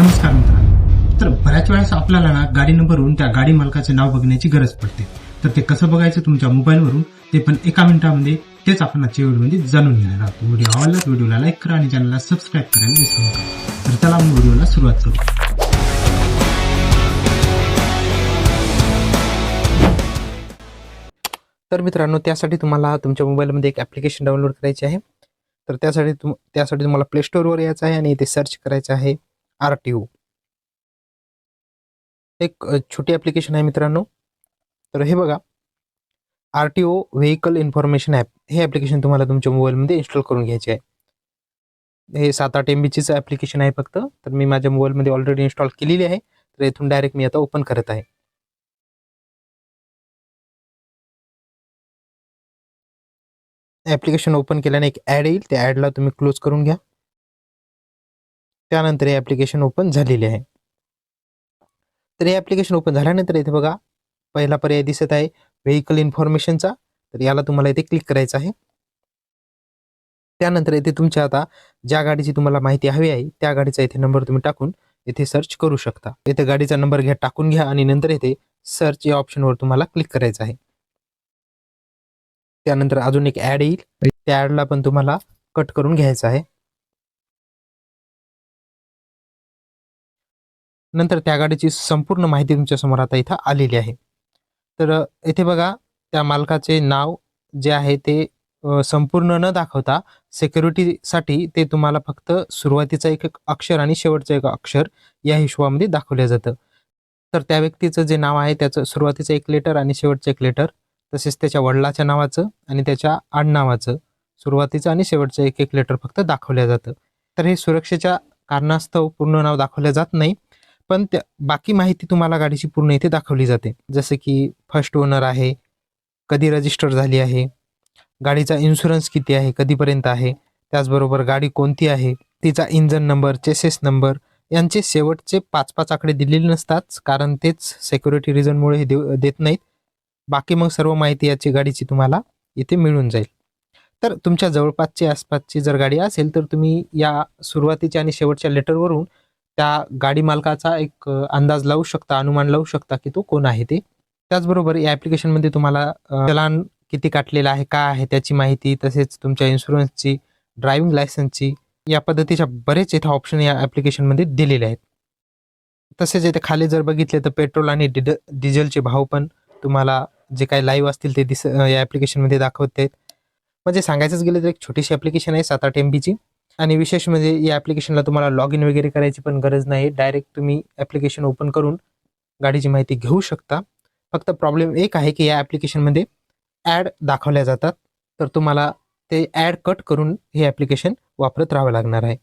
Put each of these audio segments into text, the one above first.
नमस्कार मित्रांनो. तर बऱ्याच वेळेस आपल्याला ना गाडी नंबरवरून त्या गाडी मालकाचे नाव बघण्याची गरज पडते. तर ते कसं बघायचं तुमच्या मोबाईलवरून ते पण एका मिनिटामध्ये तेच आपण आजच्या व्हिडिओमध्ये जाणून घेणार आहोत. व्हिडिओ आवडला व्हिडिओला लाईक करा आणि चॅनलला सबस्क्राईब करायला विसरू नका. तर चला मग व्हिडिओला सुरुवात करू. तर मित्रांनो त्यासाठी तुम्हाला तुमच्या मोबाईलमध्ये एक ॲप्लिकेशन डाउनलोड करायचे आहे. तर त्यासाठी तुम त्यासाठी तुम्हाला प्ले स्टोअरवर यायचं आहे आणि इथे सर्च करायचं आहे. आर टी ओ एक छोटी ॲप्लिकेशन आहे मित्रांनो. तर हे बघा. R T O vehicle information app हे ॲप्लिकेशन तुम्हाला तुमच्या मोबाईलमध्ये इन्स्टॉल करून घ्यायचे आहे. हे सात आठ एम बीचीचं ॲप्लिकेशन आहे फक्त. तर मी माझ्या मोबाईलमध्ये ऑलरेडी इन्स्टॉल केलेली आहे. तर इथून डायरेक्ट मी आता ओपन करत आहे. ॲप्लिकेशन ओपन केल्याने एक ॲड येईल. त्या ॲडला तुम्ही क्लोज करून घ्या. त्यानंतर हे ॲप्लिकेशन ओपन झालेले आहे. तर हे ॲप्लिकेशन ओपन झाल्यानंतर इथे बघा पहिला पर्याय दिसत आहे व्हेकल इन्फॉर्मेशनचा तर याला तुम्हाला इथे क्लिक करायचं आहे. त्यानंतर इथे तुमच्या आता ज्या गाडीची तुम्हाला माहिती हवी आहे त्या गाडीचा इथे नंबर तुम्ही टाकून इथे सर्च करू शकता. इथे गाडीचा नंबर घ्या टाकून घ्या आणि नंतर इथे सर्च या ऑप्शनवर तुम्हाला क्लिक करायचं आहे. त्यानंतर अजून एक ॲड येईल. त्या ॲडला पण तुम्हाला कट करून घ्यायचं आहे. नंतर त्या गाडीची संपूर्ण माहिती तुमच्यासमोर आता इथं आलेली आहे. तर येथे इथे बघा त्या मालकाचे नाव जे आहे ते संपूर्ण न दाखवता सिक्युरिटीसाठी ते तुम्हाला फक्त सुरुवातीचा एक एक अक्षर आणि शेवटचं एक अक्षर या हिशोबामध्ये दाखवलं जातं. तर त्या व्यक्तीचं जे नाव आहे त्याचं सुरुवातीचं एक लेटर आणि शेवटचं एक लेटर तसेच त्याच्या वडिलाच्या नावाचं आणि त्याच्या आडनावाचं सुरुवातीचं आणि शेवटचं एक एक लेटर फक्त दाखवलं जातं. तर हे सुरक्षेच्या कारणास्तव पूर्ण नाव दाखवलं जात नाही. पण त्या बाकी माहिती तुम्हाला गाडीची पूर्ण इथे दाखवली जाते. जसं की फर्स्ट ओनर आहे कधी रजिस्टर झाली आहे गाडीचा इन्शुरन्स किती आहे कधीपर्यंत आहे त्याचबरोबर गाडी कोणती आहे तिचा इंजन नंबर चेसेस नंबर यांचे शेवटचे पाच पाच आकडे दिलेले नसतात कारण तेच सेक्युरिटी रिझनमुळे हे देऊ देत नाहीत. बाकी मग सर्व माहिती याची गाडीची तुम्हाला इथे मिळून जाईल. तर तुमच्या जवळपासची आसपासची जर गाडी असेल तर तुम्ही या सुरुवातीच्या आणि शेवटच्या लेटरवरून त्या गाडी मालकाचा एक अंदाज लावू शकता अनुमान लावू शकता की तो कोण आहे ते. त्याचबरोबर या ॲप्लिकेशनमध्ये तुम्हाला चलान किती काटलेलं आहे काय आहे त्याची माहिती तसेच तुमच्या इन्शुरन्सची ड्रायव्हिंग लायसन्सची या पद्धतीच्या बरेच इथं ऑप्शन या ॲप्लिकेशनमध्ये दिलेले आहेत. तसेच इथे खाली जर बघितले तर पेट्रोल आणि डिड डिझेलचे भाव पण तुम्हाला जे काही लाईव्ह असतील ते दिस या ॲप्लिकेशनमध्ये दाखवत आहेत. म्हणजे सांगायचंच गेलं तर एक छोटीशी ॲप्लिकेशन आहे सात आठ एम बीची आणि विशेष म्हणजे या ॲप्लिकेशनला तुम्हाला लॉग इन वगैरे करायची पण गरज नाही. डायरेक्ट तुम्ही ॲप्लिकेशन ओपन करून गाडीची माहिती घेऊ शकता. फक्त प्रॉब्लेम एक आहे की या ॲप्लिकेशनमध्ये ॲड दाखवल्या जातात. तर तुम्हाला ते ॲड कट करून हे ॲप्लिकेशन वापरत राहावं लागणार आहे.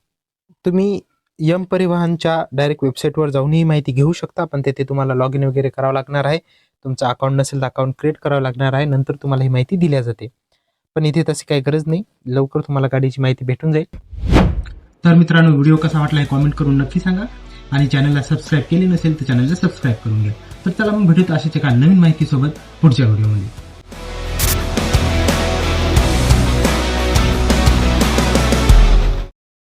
तुम्ही यम परिवहनच्या डायरेक्ट वेबसाईटवर जाऊन ही माहिती घेऊ शकता पण तेथे तुम्हाला लॉग इन वगैरे करावं लागणार आहे. तुमचं अकाउंट नसेल तर अकाउंट क्रिएट करावं लागणार आहे. नंतर तुम्हाला ही माहिती दिल्या जाते. पण इथे तशी काही गरज नाही. लवकर तुम्हाला गाडीची माहिती भेटून जाईल. तर मित्रांनो व्हिडिओ कसा वाटला हे कॉमेंट करून नक्की सांगा. आणि चॅनलला सबस्क्राईब केले नसेल तर चॅनलला सबस्क्राईब करून घ्या. तर चला मग भेटूत अशाच एका नवीन माहितीसोबत पुढच्या व्हिडिओमध्ये.